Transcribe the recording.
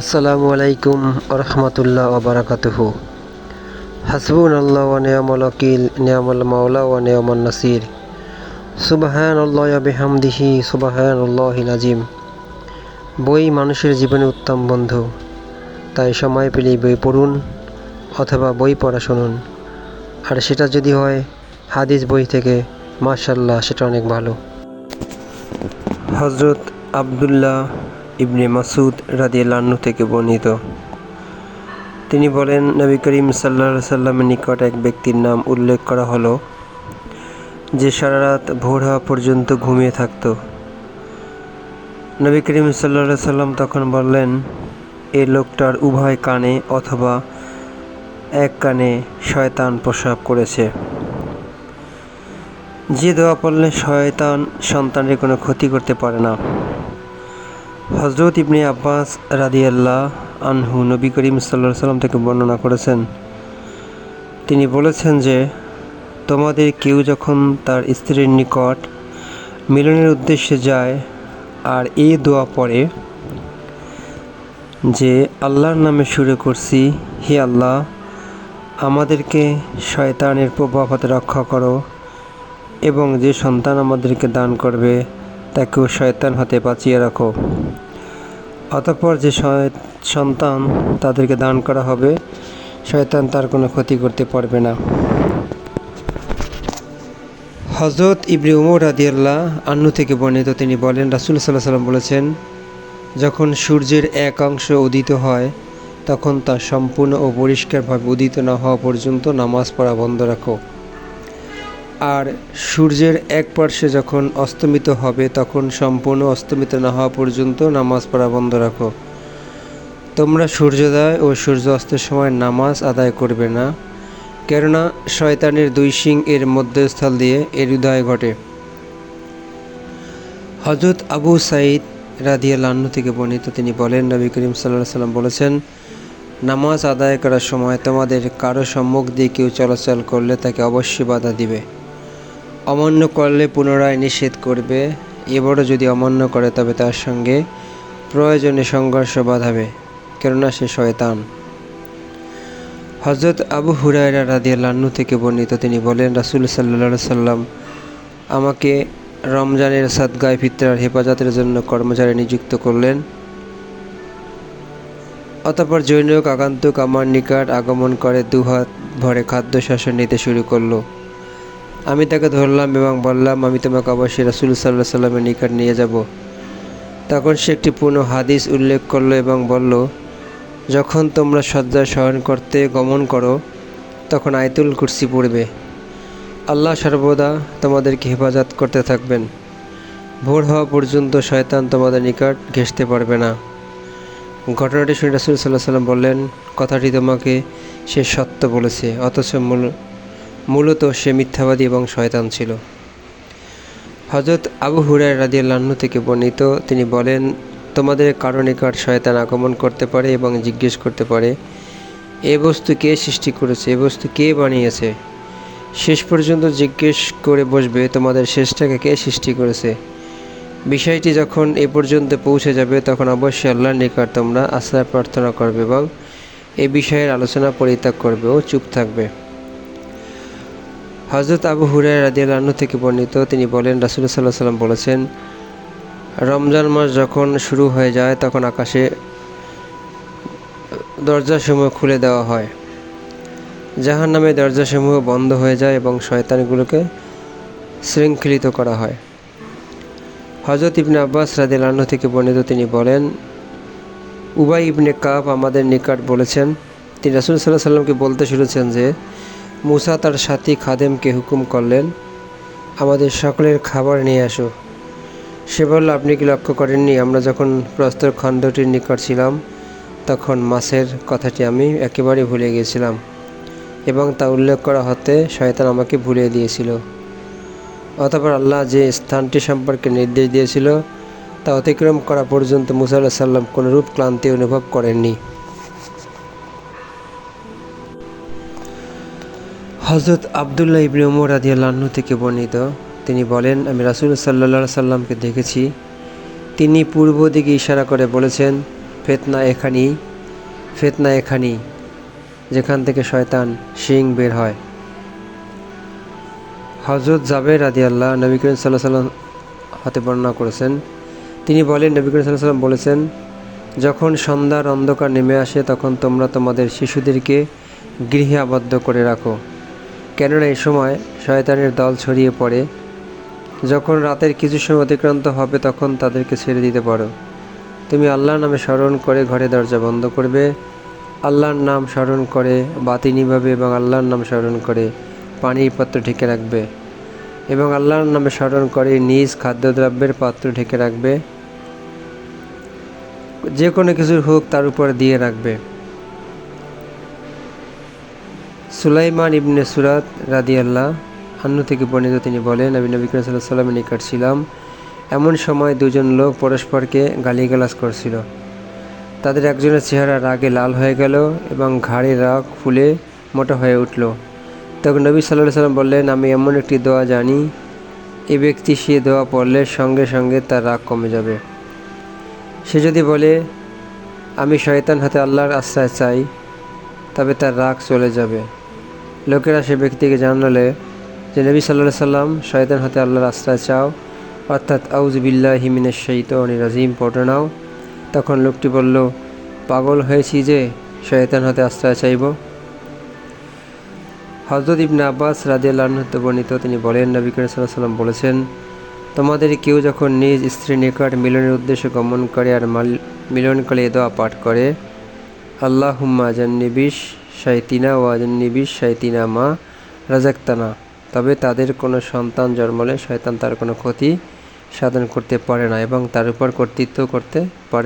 আসসালামু আলাইকুম রহমতুল্লাহ ওবরাকাতুহ হাসবুন আল্লাহ নিয়ামল ওয়াকিল, নিয়ামল মাওলা ওয়া নিয়ামল নাসির। সুবাহান আল্লাহ বেহামদিহি সুবাহান আল্লাহ নাজিম। বই মানুষের জীবনে উত্তম বন্ধু। তাই সময় পেলেই বই পড়ুন অথবা বই পড়া শুনুন। আর সেটা যদি হয়, হাদিস বই থেকে মাশাল্লাহ সেটা অনেক ভালো। হজরত আবদুল্লাহ ইবনে মাসুদ রাদিয়াল্লাহু থেকে বর্ণিত। তিনি বলেন, নবী করিম সাল্লা সাল্লামের নিকট এক ব্যক্তির নাম উল্লেখ করা হলো, যে সারা রাত ভোর হওয়া পর্যন্ত ঘুমিয়ে থাকতো। নবী করিম সাল্লা সাল্লাম তখন বললেন, এ লোকটার উভয় কানে অথবা এক কানে শয়তান প্রসাব করেছে। যে দোয়া পড়লে শয়তান সন্তানের কোনো ক্ষতি করতে পারে না। হজরত ইবনে আব্বাস রাদিয়াল্লাহ আনহু নবী করিম সাল্লা সাল্লাম থেকে বর্ণনা করেছেন। তিনি বলেছেন যে, তোমাদের কেউ যখন তার স্ত্রীর নিকট মিলনের উদ্দেশ্যে যায় আর এই দোয়া পড়ে যে, আল্লাহর নামে শুরু করছি, হে আল্লাহ, আমাদেরকে শয়তানের প্রভাব হতে রক্ষা করো এবং যে সন্তান আমাদেরকে দান করবে তাকেও শয়তান হতে বাঁচিয়ে রাখো। অতঃপর যে সন্তান তাদেরকে দান করা হবে, শয়তান তার কোনো ক্ষতি করতে পারবে না। হজরত ইবনে উমর রাদিয়াল্লাহ আন্নু থেকে বর্ণিত তিনি বলেন, রাসুল সাল্লাহ সাল্লাম বলেছেন, যখন সূর্যের এক অংশ উদিত হয়, তখন তা সম্পূর্ণ ও পরিষ্কারভাবে উদিত না হওয়া পর্যন্ত নামাজ পড়া বন্ধ রাখো। আর সূর্যের এক পার্শ্বে যখন অস্তমিত হবে, তখন সম্পূর্ণ অস্তমিত না হওয়া পর্যন্ত নামাজ পড়া বন্ধ রাখো। তোমরা সূর্যোদয় ও সূর্য অস্তের সময় নামাজ আদায় করবে না, কেননা শয়তানের দুই সিং এর মধ্যস্থল দিয়ে এর উদয় ঘটে। হজরত আবু সাঈদ সাইদ রাদিয়াল্লাহ্ন থেকে বর্ণিত তিনি বলেন, নবী করিম সাল্লাহ সাল্লাম বলেছেন, নামাজ আদায় করার সময় তোমাদের কারও সম্মুখ দিয়ে কেউ চলাচল করলে তাকে অবশ্যই বাধা দিবে। অমান্য করলে পুনরায় নিষেধ করবে। এবারও যদি অমান্য করে, তবে তার সঙ্গে প্রয়োজনে সংঘর্ষ বাঁধাবে, কেননা সে শয়তান। হজরত আবু হুরায়রা রাদিয়াল্লাহ্ন থেকে বর্ণিত, তিনি বলেন, রাসুল সাল্লা সাল্লাম আমাকে রমজানের সাদগায় ফিতরার হেফাজতের জন্য কর্মচারী নিযুক্ত করলেন। অতপর জৈনক আগান্তক আমার নিকট আগমন করে দুহাত ভরে খাদ্য শাসন নিতে শুরু করল। আমি তাকে ধরলাম এবং বললাম, আমি তোমাকে অবশ্যই রাসুল সাল্লাহ সাল্লামের নিকট নিয়ে যাব। তখন সে একটি পূর্ণ হাদিস উল্লেখ করল এবং বলল, যখন তোমরা শয্যা শয়ন করতে গমন করো, তখন আয়তুল কুরসি পড়বে। আল্লাহ সর্বদা তোমাদেরকে হেফাজত করতে থাকবেন। ভোর হওয়া পর্যন্ত শয়তান তোমাদের নিকট ঘেসতে পারবে না। ঘটনাটি শুনে রাসুল সাল্লাহ সাল্লাম বললেন, কথাটি তোমাকে সে সত্য বলেছে, অথচ মূল মূলত সে মিথ্যাবাদী এবং শয়তান ছিল। হজরত আবু হুরায় রাদিয়াল্লাহ্ন থেকে বর্ণিত, তিনি বলেন, তোমাদের কারও নিকট শয়তান আগমন করতে পারে এবং জিজ্ঞেস করতে পারে, এ বস্তু কে সৃষ্টি করেছে, এ বস্তু কে বানিয়েছে? শেষ পর্যন্ত জিজ্ঞেস করে বসবে, তোমাদের শেষটাকে কে সৃষ্টি করেছে? বিষয়টি যখন এ পর্যন্ত পৌঁছে যাবে, তখন অবশ্যই আল্লাহর নিকট তোমরা আশ্রয় প্রার্থনা করবে এবং এ বিষয়ের আলোচনা পরিত্যাগ করবে ও চুপ থাকবে। হজরত আবু হুরায় রাদিয়াল্লাহ্ন থেকে বর্ণিত, তিনি বলেন রাসুল সাল্লাহ সাল্লাম বলেছেন, রমজান মাস যখন শুরু হয়ে যায়, তখন আকাশে দরজাসমূহ খুলে দেওয়া হয়। জাহান নামে দরজাসমূহ বন্ধ হয়ে যায় এবং শয়তানগুলোকে শৃঙ্খলিত করা হয়। হজরত ইবনে আব্বাস রাদিয়াল্লাহ্ন থেকে বর্ণিত, তিনি বলেন, উবাই ইবনে কাপ আমাদের নিকট বলেছেন, তিনি রাসুল সাল্লাহ সাল্লামকে বলতে শুনেছেন যে মুসা তার সাথী খাদেমকে হুকুম করলেন, আমাদের সকলের খাবার নিয়ে আসো। সে বলল, আপনি কি লক্ষ্য করেননি, আমরা যখন প্রস্তর খণ্ডটির নিকট ছিলাম, তখন মাছের কথাটি আমি একেবারে ভুলে গিয়েছিলাম এবং তা উল্লেখ করা হতে শয়তান আমাকে ভুলিয়ে দিয়েছিল। অতপর আল্লাহ যে স্থানটি সম্পর্কে নির্দেশ দিয়েছিল, তা অতিক্রম করা পর্যন্ত মুসা আল্লাহ সাল্লাম কোনোরূপ ক্লান্তি অনুভব করেননি। হজরত আবদুল্লাহ ইবনে উমর রাদিয়াল্লাহ্ন থেকে বর্ণিত, তিনি বলেন, আমি রাসুল সাল্লা সাল্লামকে দেখেছি। তিনি পূর্ব দিকে ইশারা করে বলেছেন, ফেতনা এখানি ফেতনা এখানি যেখান থেকে শয়তান শিং বের হয়। হজরত জাবের আদি আল্লাহ নবী করিম সাল্লাহ সাল্লাম হাতে বর্ণনা করেছেন। তিনি বলেন, নবী করিম সাল্লাহ সাল্লাম বলেছেন, যখন সন্ধ্যার অন্ধকার নেমে আসে, তখন তোমরা তোমাদের শিশুদেরকে গৃহে আবদ্ধ করে রাখো। কেননা এই সময় শয়তানের দল ছড়িয়ে পড়ে। যখন রাতের কিছু সময় অতিক্রান্ত হবে, তখন তাদেরকে ছেড়ে দিতে পারো। তুমি আল্লাহর নামে স্মরণ করে ঘরে দরজা বন্ধ করবে। আল্লাহর নাম স্মরণ করে বাতি নিভাবে এবং আল্লাহর নাম স্মরণ করে পানির পাত্র ঢেকে রাখবে। এবং আল্লাহর নামে স্মরণ করে নিজ খাদ্যদ্রব্যের পাত্র ঢেকে রাখবে। যে কোনো কিছুর হোক তার উপর দিয়ে রাখবে। সুলাইমান ইবনে সুরাত রাদিয়াল্লাহ আন্নু থেকে বর্ণিত তিনি বলেন, আমি নবী করিম সাল্লাহ সাল্লামের নিকট ছিলাম। এমন সময় দুজন লোক পরস্পরকে গালিগালাজ করছিল। তাদের একজনের চেহারা রাগে লাল হয়ে গেল এবং ঘাড়ে রাগ ফুলে মোটা হয়ে উঠল। তখন নবী সাল্লাহ সাল্লাম বললেন, আমি এমন একটি দোয়া জানি, এ ব্যক্তি সে দোয়া পড়লে সঙ্গে সঙ্গে তার রাগ কমে যাবে। সে যদি বলে, আমি শয়তান হাতে আল্লাহর আশ্রয় চাই, তবে তার রাগ চলে যাবে। লোকেরা সে ব্যক্তিকে জানালে যে নবী সাল্লাহ সাল্লাম শয়তান হাতে আল্লাহর আশ্রয় চাও, অর্থাৎ আউজবিল্লাহ হিমিনের শৈত রাজিম, পড়ে নাও। তখন লোকটি বলল, পাগল হয়েছি যে শয়তান হাতে আশ্রয় চাইব? হজরত ইবনে আব্বাস রাজিয়াল্লাহতে বর্ণিত তিনি বলেন, নবী করিম সাল্লাহ সাল্লাম বলেছেন, তোমাদের কেউ যখন নিজ স্ত্রী নিকট মিলনের উদ্দেশ্যে গমন করে আর মাল- মিলনকালে দোয়া পাঠ করে আল্লাহ হুম্মা জান্নিবিশ শাইতিনা ও আজান্নিবিশ শাইতিনা মা রাজাক্তানা। তবে তাদের কোনো সন্তান জন্মলে শয়তান তার কোনো ক্ষতি সাধন করতে পারে না এবং তার উপর কর্তৃত্ব করতে পারে